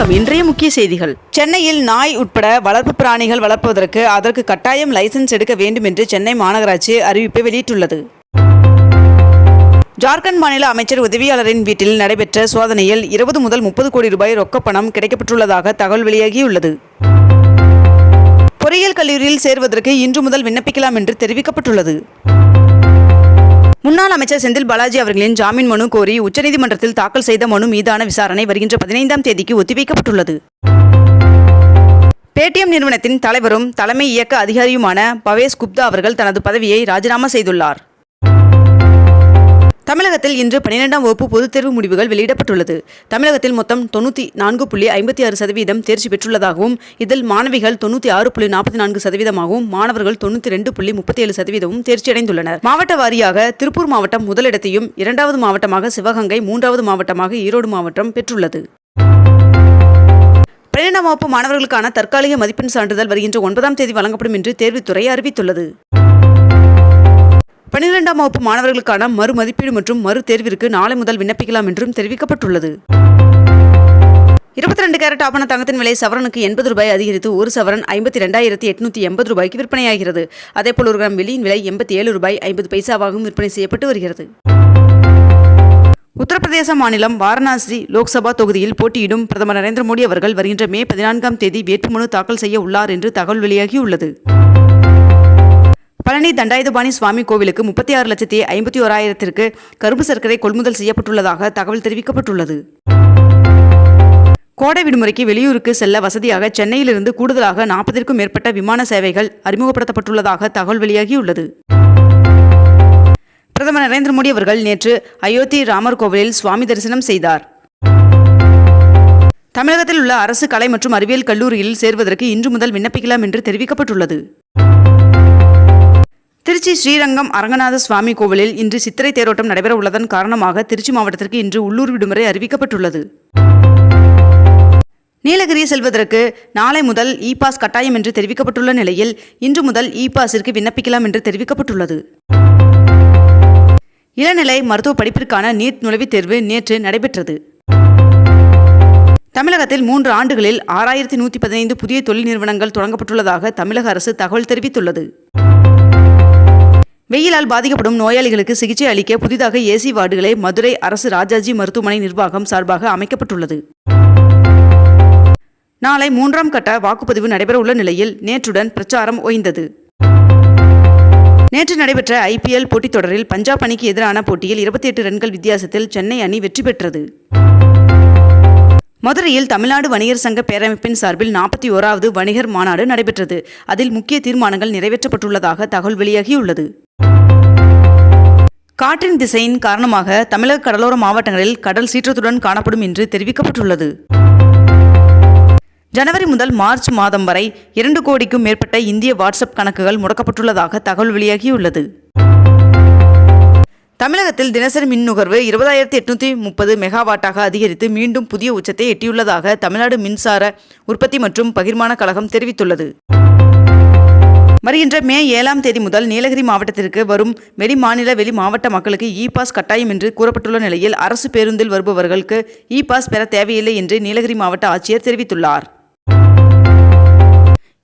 வணக்கம். இன்றைய முக்கிய செய்திகள். சென்னையில் நாய் உட்பட வளர்ப்பு பிராணிகள் வளர்ப்பதற்கு அதற்கு கட்டாயம் லைசென்ஸ் எடுக்க வேண்டும் என்று சென்னை மாநகராட்சி அறிவிப்பை வெளியிட்டுள்ளது. ஜார்க்கண்ட் மாநில அமைச்சர் உதவியாளரின் வீட்டில் நடைபெற்ற சோதனையில் இருபது முதல் முப்பது கோடி ரூபாய் ரொக்கப்பணம் கிடைக்கப்பட்டுள்ளதாக தகவல் வெளியாகியுள்ளது. பொறியியல் கல்லூரியில் சேர்வதற்கு இன்று முதல் விண்ணப்பிக்கலாம் என்று தெரிவிக்கப்பட்டுள்ளது. முன்னாள் அமைச்சர் செந்தில் பாலாஜி அவர்களின் ஜாமீன் மனு கோரி உச்சநீதிமன்றத்தில் தாக்கல் செய்த மனு மீதான விசாரணை வருகின்ற பதினைந்தாம் தேதிக்கு ஒத்திவைக்கப்பட்டுள்ளது. பேடிஎம் நிறுவனத்தின் தலைவரும் தலைமை இயக்க அதிகாரியுமான பவேஸ் குப்தா அவர்கள் தனது பதவியை ராஜினாமா செய்துள்ளார். தமிழகத்தில் இன்று பன்னிரெண்டாம் வகுப்பு பொதுத் தேர்வு முடிவுகள் வெளியிடப்பட்டுள்ளது. தமிழகத்தில் மொத்தம் தொண்ணூற்றி நான்கு புள்ளி ஐம்பத்தி ஆறு சதவீதம் தேர்ச்சி பெற்றுள்ளதாகவும் இதில் மாணவிகள் தொண்ணூற்றி ஆறு புள்ளி நாற்பத்தி நான்கு சதவீதமாகவும் மாணவர்கள் தொண்ணூற்றி ரெண்டு புள்ளி முப்பத்தி ஏழு சதவீதமும் தேர்ச்சியடைந்துள்ளனர் மாவட்ட வாரியாக திருப்பூர் மாவட்டம் முதலிடத்தையும் இரண்டாவது மாவட்டமாக சிவகங்கை மூன்றாவது மாவட்டமாக ஈரோடு மாவட்டம் பெற்றுள்ளது. பன்னிரெண்டாம் வகுப்பு மாணவர்களுக்கான தற்காலிக மதிப்பெண் சான்றிதழ் வருகின்ற ஒன்பதாம் தேதி வழங்கப்படும் என்று தேர்வுத்துறை அறிவித்துள்ளது. பன்னிரெண்டாம் வகுப்பு மாணவர்களுக்கான மறு மதிப்பீடு மற்றும் மறு தேர்விற்கு நாளை முதல் விண்ணப்பிக்கலாம் என்றும் தெரிவிக்கப்பட்டுள்ளது. இருபத்தி ரெண்டு கேரட் ஆபண தங்கத்தின் விலை சவரனுக்கு எண்பது ரூபாய் அதிகரித்து ஒரு சவரன் ஐம்பத்தி ரெண்டாயிரத்தி எட்நூத்தி எண்பது ரூபாய்க்கு விற்பனையாகிறது. அதேபோல் ஒரு கிராம் வெள்ளியின் விலை எண்பத்தி ஏழு ரூபாய் ஐம்பது பைசாவாகவும் விற்பனை செய்யப்பட்டு வருகிறது. உத்தரப்பிரதேச மாநிலம் வாரணாசி லோக்சபா தொகுதியில் போட்டியிடும் பிரதமர் நரேந்திர மோடி அவர்கள் வருகின்ற மே பதினான்காம் தேதி வேட்புமனு தாக்கல் செய்ய உள்ளார் என்று தகவல் வெளியாகியுள்ளது. பழனி தண்டாயுதபாணி சுவாமி கோவிலுக்கு முப்பத்தி ஆறு லட்சத்தி ஐம்பத்தி ஓராயிரத்திற்கு கரும்பு சர்க்கரை கொள்முதல் செய்யப்பட்டுள்ளதாக தகவல் தெரிவிக்கப்பட்டுள்ளது. கோடை விடுமுறைக்கு வெளியூருக்கு செல்ல வசதியாக சென்னையிலிருந்து கூடுதலாக நாற்பதிற்கும் மேற்பட்ட விமான சேவைகள் அறிமுகப்படுத்தப்பட்டுள்ளதாக தகவல் வெளியாகியுள்ளது. பிரதமர் நரேந்திர மோடி அவர்கள் நேற்று அயோத்தி ராமர் கோவிலில் சுவாமி தரிசனம் செய்தார். தமிழகத்தில் உள்ள அரசு கலை மற்றும் அறிவியல் கல்லூரியில் சேர்வதற்கு இன்று முதல் விண்ணப்பிக்கலாம் என்று தெரிவிக்கப்பட்டுள்ளது. திருச்சி ஸ்ரீரங்கம் அரங்கநாத சுவாமி கோவிலில் இன்று சித்திரை தேரோட்டம் நடைபெற உள்ளதன் காரணமாக திருச்சி மாவட்டத்திற்கு இன்று உள்ளூர் விடுமுறை அறிவிக்கப்பட்டுள்ளது. நீலகிரி செல்வதற்கு நாளை முதல் இ பாஸ் கட்டாயம் என்று தெரிவிக்கப்பட்டுள்ள நிலையில் இன்று முதல் இ பாஸிற்கு விண்ணப்பிக்கலாம் என்று தெரிவிக்கப்பட்டுள்ளது. இளநிலை மருத்துவ படிப்பிற்கான நீட் நுழைவுத் தேர்வு நேற்று நடைபெற்றது. தமிழகத்தில் மூன்று ஆண்டுகளில் ஆறாயிரத்தி நூற்றி பதினைந்து புதிய தொழில் நிறுவனங்கள் தொடங்கப்பட்டுள்ளதாக தமிழக அரசு தகவல் தெரிவித்துள்ளது. வெயிலால் பாதிக்கப்படும் நோயாளிகளுக்கு சிகிச்சை அளிக்க புதிதாக ஏசி வார்டுகளை மதுரை அரசு ராஜாஜி மருத்துவமனை நிர்வாகம் சார்பாக அமைக்கப்பட்டுள்ளது. நாளை மூன்றாம் கட்ட வாக்குப்பதிவு நடைபெறவுள்ள நிலையில் நேற்றுடன் பிரச்சாரம் ஓய்ந்தது. நேற்று நடைபெற்ற ஐபிஎல் போட்டித் தொடரில் பஞ்சாப் அணிக்கு எதிரான போட்டியில் இருபத்தி எட்டு ரன்கள் வித்தியாசத்தில் சென்னை அணி வெற்றி பெற்றது. மதுரையில் தமிழ்நாடு வணிகர் சங்க பேரமைப்பின் சார்பில் நாற்பத்தி ஓராவது வணிகர் மாநாடு நடைபெற்றது. அதில் முக்கிய தீர்மானங்கள் நிறைவேற்றப்பட்டுள்ளதாக தகவல் வெளியாகியுள்ளது. காற்றின் திசையின் காரணமாக தமிழக கடலோர மாவட்டங்களில் கடல் சீற்றத்துடன் காணப்படும் என்று தெரிவிக்கப்பட்டுள்ளது. ஜனவரி முதல் மார்ச் மாதம் வரை இரண்டு கோடிக்கும் மேற்பட்ட இந்திய வாட்ஸ்அப் கணக்குகள் முடக்கப்பட்டுள்ளதாக தகவல் வெளியாகியுள்ளது. தமிழகத்தில் தினசரி மின் நுகர்வு இருபதாயிரத்தி எட்நூற்றி முப்பது மெகாவாட்டாக அதிகரித்து மீண்டும் புதிய உச்சத்தை எட்டியுள்ளதாக தமிழ்நாடு மின்சார உற்பத்தி மற்றும் பகிர்மான கழகம் தெரிவித்துள்ளது. வருகின்ற மே ஏழாம் தேதி முதல் நீலகிரி மாவட்டத்திற்கு வரும் வெளி மாநில வெளி மாவட்ட மக்களுக்கு இ பாஸ் கட்டாயம் என்று கூறப்பட்டுள்ள நிலையில் அரசு பேருந்தில் வருபவர்களுக்கு இ பாஸ் பெற தேவையில்லை என்று நீலகிரி மாவட்ட ஆட்சியர் தெரிவித்துள்ளார்.